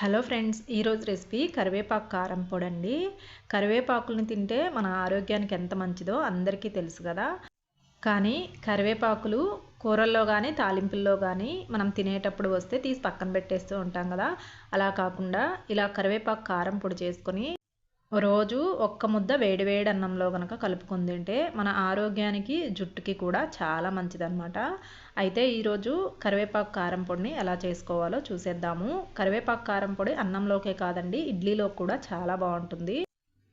Hello friends ఈరోజు recipe కరివేపాకు కారం పొడి అండి కరివేపాకులను తింటే మన ఆరోగ్యానికి ఎంత మంచిదో అందరికీ తెలుసు కదా. కానీ కరివేపాకులు కూరల్లో కానీ తాలింపుల్లో కానీ మనం తినేటప్పుడు వస్తే తీసి పక్కన పెట్టేస్తూ ఉంటాం కదా. అలా కాకుండా ఇలా కరివేపాకు కారం పొడి చేసుకొని రోజు ఒక్క ముద్ద వేడివేడి అన్నంలో కనుక కలుపుకొని తింటే మన ఆరోగ్యానికి జుట్టుకి కూడా చాలా మంచిదన్నమాట. అయితే ఈరోజు కరివేపాకు కారం పొడిని ఎలా చేసుకోవాలో చూసేద్దాము. కరివేపాకు కారం పొడి అన్నంలోకే కాదండి ఇడ్లీలో కూడా చాలా బాగుంటుంది.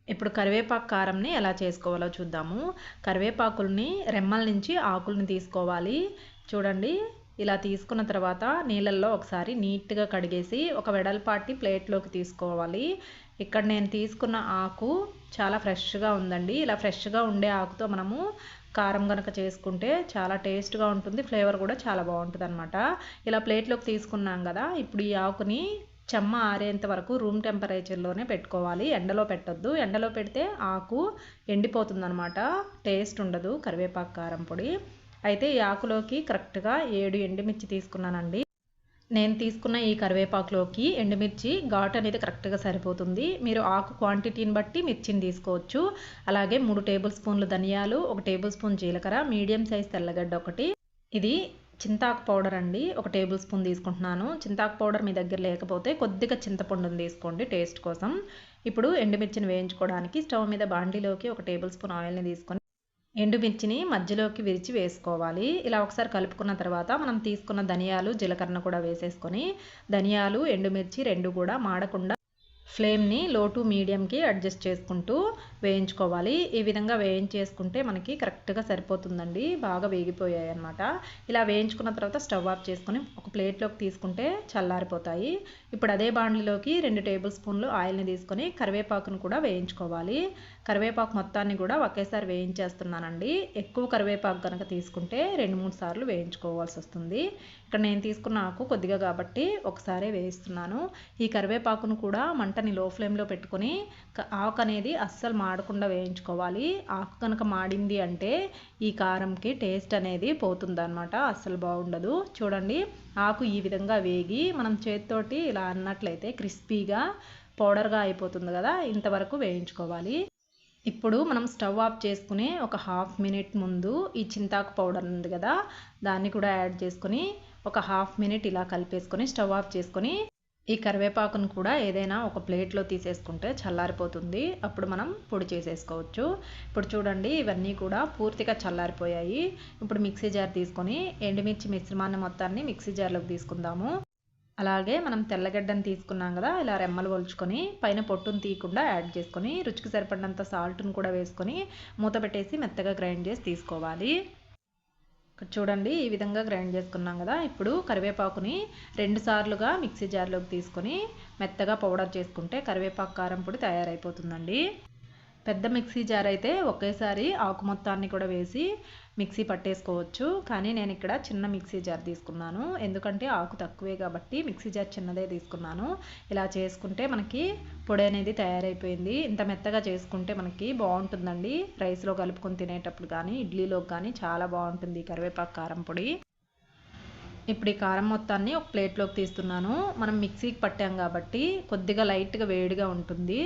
ఇప్పుడు కరివేపాకు కారంని ఎలా చేసుకోవాలో చూద్దాము. కరివేపాకుల్ని రెమ్మల నుంచి ఆకుల్ని తీసుకోవాలి. చూడండి ఇలా తీసుకున్న తర్వాత నీళ్ళల్లో ఒకసారి నీట్గా కడిగేసి ఒక వెడల్పాటి ప్లేట్లోకి తీసుకోవాలి. ఇక్కడ నేను తీసుకున్న ఆకు చాలా ఫ్రెష్గా ఉందండి. ఇలా ఫ్రెష్గా ఉండే ఆకుతో మనము కారం కనుక చేసుకుంటే చాలా టేస్ట్గా ఉంటుంది ఫ్లేవర్ కూడా చాలా బాగుంటుంది అనమాట ఇలా ప్లేట్లోకి తీసుకున్నాం కదా ఇప్పుడు ఈ ఆకుని చెమ్మ ఆరేంత వరకు రూమ్ టెంపరేచర్లోనే పెట్టుకోవాలి. ఎండలో పెట్టొద్దు. ఎండలో పెడితే ఆకు ఎండిపోతుందనమాట టేస్ట్ ఉండదు. కరివేపాకు కారం పొడి. అయితే ఈ ఆకులోకి కరెక్ట్గా ఏడు ఎండుమిర్చి తీసుకున్నానండి. నేను తీసుకున్న ఈ కరివేపాకులోకి ఎండుమిర్చి ఘాట్ అనేది కరెక్ట్గా సరిపోతుంది. మీరు ఆకు క్వాంటిటీని బట్టి మిర్చిని తీసుకోవచ్చు. అలాగే మూడు టేబుల్ స్పూన్లు ధనియాలు ఒక టేబుల్ స్పూన్ జీలకర్ర మీడియం సైజ్ తెల్లగడ్డ ఒకటి. ఇది చింతాకు పౌడర్ అండి. ఒక టేబుల్ స్పూన్ తీసుకుంటున్నాను. చింతాకు పౌడర్ మీ దగ్గర లేకపోతే కొద్దిగా చింతపండుని తీసుకోండి టేస్ట్ కోసం. ఇప్పుడు ఎండుమిర్చిని వేయించుకోవడానికి స్టవ్ మీద బాండీలోకి ఒక టేబుల్ స్పూన్ ఆయిల్ని తీసుకొని ఎండుమిర్చిని మధ్యలోకి విరిచి వేసుకోవాలి. ఇలా ఒకసారి కలుపుకున్న తర్వాత మనం తీసుకున్న ధనియాలు జీలకర్ర కూడా వేసేసుకొని ధనియాలు ఎండుమిర్చి రెండు కూడా మాడకుండా ఫ్లేమ్ని లో టు మీడియంకి అడ్జస్ట్ చేసుకుంటూ వేయించుకోవాలి. ఈ విధంగా వేయించేసుకుంటే మనకి కరెక్ట్గా సరిపోతుందండి. బాగా వేగిపోయాయి అనమాట ఇలా వేయించుకున్న తర్వాత స్టవ్ ఆఫ్ చేసుకొని ఒక ప్లేట్లోకి తీసుకుంటే చల్లారిపోతాయి. ఇప్పుడు అదే బాండ్లీలోకి రెండు టేబుల్ స్పూన్లు ఆయిల్ని తీసుకొని కరివేపాకును కూడా వేయించుకోవాలి. కరివేపాకు మొత్తాన్ని కూడా ఒకేసారి వేయించేస్తున్నానండి. ఎక్కువ కరివేపాకు కనుక తీసుకుంటే రెండు మూడు సార్లు వేయించుకోవాల్సి వస్తుంది. ఇక్కడ నేను తీసుకున్న ఆకు కొద్దిగా కాబట్టి ఒకసారి వేయిస్తున్నాను. ఈ కరివేపాకును కూడా మంటని లో ఫ్లేమ్లో పెట్టుకొని ఆకు అనేది అస్సలు మాడకుండా వేయించుకోవాలి. ఆకు కనుక మాడింది అంటే ఈ కారంకి టేస్ట్ అనేది పోతుందన్నమాట. అస్సలు బాగుండదు. చూడండి. ఆకు ఈ విధంగా వేగి మనం చేతితోటి ఇలా అన్నట్లయితే క్రిస్పీగా పౌడర్గా అయిపోతుంది కదా ఇంతవరకు వేయించుకోవాలి. ఇప్పుడు మనం స్టవ్ ఆఫ్ చేసుకుని ఒక హాఫ్ మినిట్ ముందు ఈ చింతాకు పౌడర్ ఉంది కదా దాన్ని కూడా యాడ్ చేసుకొని ఒక హాఫ్ మినిట్ ఇలా కలిపేసుకొని స్టవ్ ఆఫ్ చేసుకొని ఈ కరివేపాకును కూడా ఏదైనా ఒక ప్లేట్లో తీసేసుకుంటే చల్లారిపోతుంది. అప్పుడు మనం పొడి చేసేసుకోవచ్చు. ఇప్పుడు చూడండి ఇవన్నీ కూడా పూర్తిగా చల్లారిపోయాయి. ఇప్పుడు మిక్సీ జార్ తీసుకొని ఎండుమిర్చి మిశ్రమాన్ని మొత్తాన్ని మిక్సీ జార్లోకి తీసుకుందాము. అలాగే మనం తెల్లగడ్డను తీసుకున్నాం కదా ఇలా రెమ్మలు ఒలుచుకొని పైన పొట్టును తీయకుండా యాడ్ చేసుకొని రుచికి సరిపడినంత సాల్ట్ను కూడా వేసుకొని మూత పెట్టేసి మెత్తగా గ్రైండ్ చేసి తీసుకోవాలి. చూడండి ఈ విధంగా గ్రైండ్ చేసుకున్నాం కదా. ఇప్పుడు కరివేపాకుని రెండు సార్లుగా మిక్సీ జార్లోకి తీసుకొని మెత్తగా పౌడర్ చేసుకుంటే కరివేపాకు కారం పొడి తయారైపోతుందండి. పెద్ద మిక్సీ జార్ అయితే ఒకేసారి ఆకు మొత్తాన్ని కూడా వేసి మిక్సీ పట్టేసుకోవచ్చు. కానీ నేను ఇక్కడ చిన్న మిక్సీ జార్ తీసుకున్నాను. ఎందుకంటే ఆకు తక్కువే కాబట్టి మిక్సీ జార్ చిన్నదే తీసుకున్నాను. ఇలా చేసుకుంటే మనకి పొడి అనేది తయారైపోయింది. ఇంత మెత్తగా చేసుకుంటే మనకి బాగుంటుందండి. రైస్లో కలుపుకొని తినేటప్పుడు కానీ ఇడ్లీలోకి కానీ చాలా బాగుంటుంది కరివేపాకు కారం పొడి. ఇప్పుడు ఈ కారం మొత్తాన్ని ఒక ప్లేట్లోకి తీస్తున్నాను. మనం మిక్సీకి పట్టాం కాబట్టి కొద్దిగా లైట్గా వేడిగా ఉంటుంది.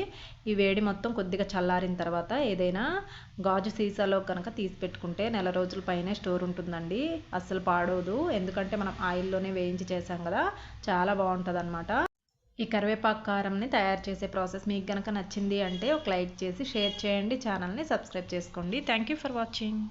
ఈ వేడి మొత్తం కొద్దిగా చల్లారిన తర్వాత ఏదైనా గాజు సీసాలో కనుక తీసి పెట్టుకుంటే నెల రోజుల పైనే స్టోర్ ఉంటుందండి. అస్సలు పాడవదు. ఎందుకంటే మనం ఆయిల్లోనే వేయించి చేసాం కదా చాలా బాగుంటుంది అనమాట ఈ కరివేపాకు కారంని తయారు చేసే ప్రాసెస్ మీకు కనుక నచ్చింది అంటే ఒక లైక్ చేసి షేర్ చేయండి ఛానల్ని సబ్స్క్రైబ్ చేసుకోండి. Thank for watching.